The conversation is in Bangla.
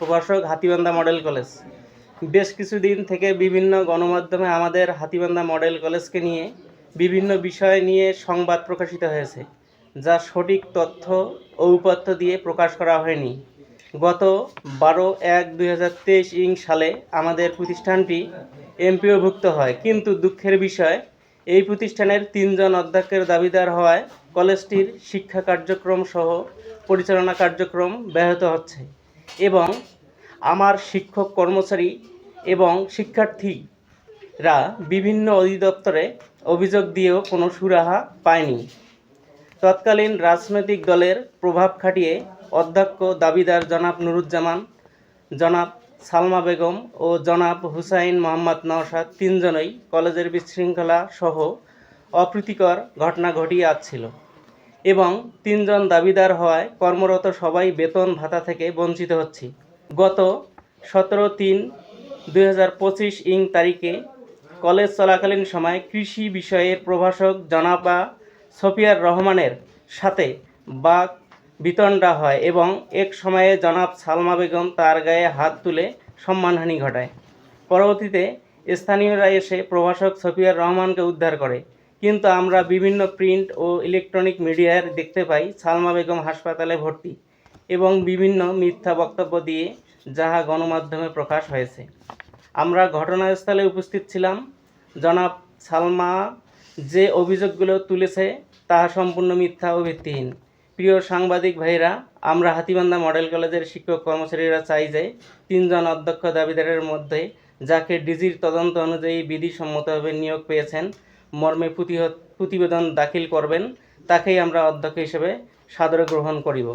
প্রভাষক হাতিবান্ধা মডেল কলেজ। বেশ কিছুদিন থেকে বিভিন্ন গণমাধ্যমে আমাদের হাতিবান্ধা মডেল কলেজকে নিয়ে বিভিন্ন বিষয় নিয়ে সংবাদ প্রকাশিত হয়েছে, যা সঠিক তথ্য ও উপাত্ত দিয়ে প্রকাশ করা হয়নি। গত বারো এক দুই ইং সালে আমাদের প্রতিষ্ঠানটি এমপিওভুক্ত হয়, কিন্তু দুঃখের বিষয়, এই প্রতিষ্ঠানের তিনজন অধ্যক্ষের দাবিদার হওয়ায় কলেজটির শিক্ষা কার্যক্রম সহ পরিচালনা কার্যক্রম ব্যাহত হচ্ছে। এবং আমার শিক্ষক কর্মচারী এবং শিক্ষার্থীরা বিভিন্ন অধিদপ্তরে অভিযোগ দিয়েও কোনো সুরাহা পায়নি। তৎকালীন রাজনৈতিক দলের প্রভাব খাটিয়ে অধ্যক্ষ দাবিদার জনাব নুরুজ্জামান, জনাব সালমা বেগম ও জনাব হুসাইন মোহাম্মদ নওশাদ তিনজনই কলেজের বিশৃঙ্খলা সহ অপ্রীতিকর ঘটনা ঘটিয়ে আসছিল এবং তিনজন দাবিদার হওয়ায় কর্মরত সবাই বেতন ভাতা থেকে বঞ্চিত হচ্ছি। গত সতেরো তিন দুই ইং তারিখে কলেজ চলাকালীন সময় কৃষি বিষয়ের প্রভাষক জনাবা সফিয়ার রহমানের সাথে বাক বিতণ্ডা হয় এবং এক সময়ে জনাব সালমা বেগম তার গায়ে হাত তুলে সম্মানহানি ঘটায়। পরবর্তীতে স্থানীয়রা এসে প্রভাষক সফিয়ার রহমানকে উদ্ধার করে। কিন্তু আমরা বিভিন্ন প্রিন্ট ও ইলেকট্রনিক মিডিয়ার দেখতে পাই সালমা বেগম হাসপাতালে ভর্তি এবং বিভিন্ন মিথ্যা বক্তব্য দিয়ে যাহা গণমাধ্যমে প্রকাশ হয়েছে। আমরা ঘটনাস্থলে উপস্থিত ছিলাম। জনাব সালমা যে অভিযোগগুলো তুলেছে তাহা সম্পূর্ণ মিথ্যা ও ভিত্তিহীন। প্রিয় সাংবাদিক ভাইরা আমরা হাতিবান্ধা মডেল কলেজের শিক্ষক কর্মচারীরা চাই যে তিনজন অধ্যক্ষ দাবিদারের মধ্যে যাকে ডিজির তদন্ত অনুযায়ী বিধিসম্মতভাবে নিয়োগ পেয়েছেন মর্মে প্রতিবেদন দাখিল করবেন তাকেই আমরা অধ্যক্ষ হিসেবে সাদরে গ্রহণ করিব।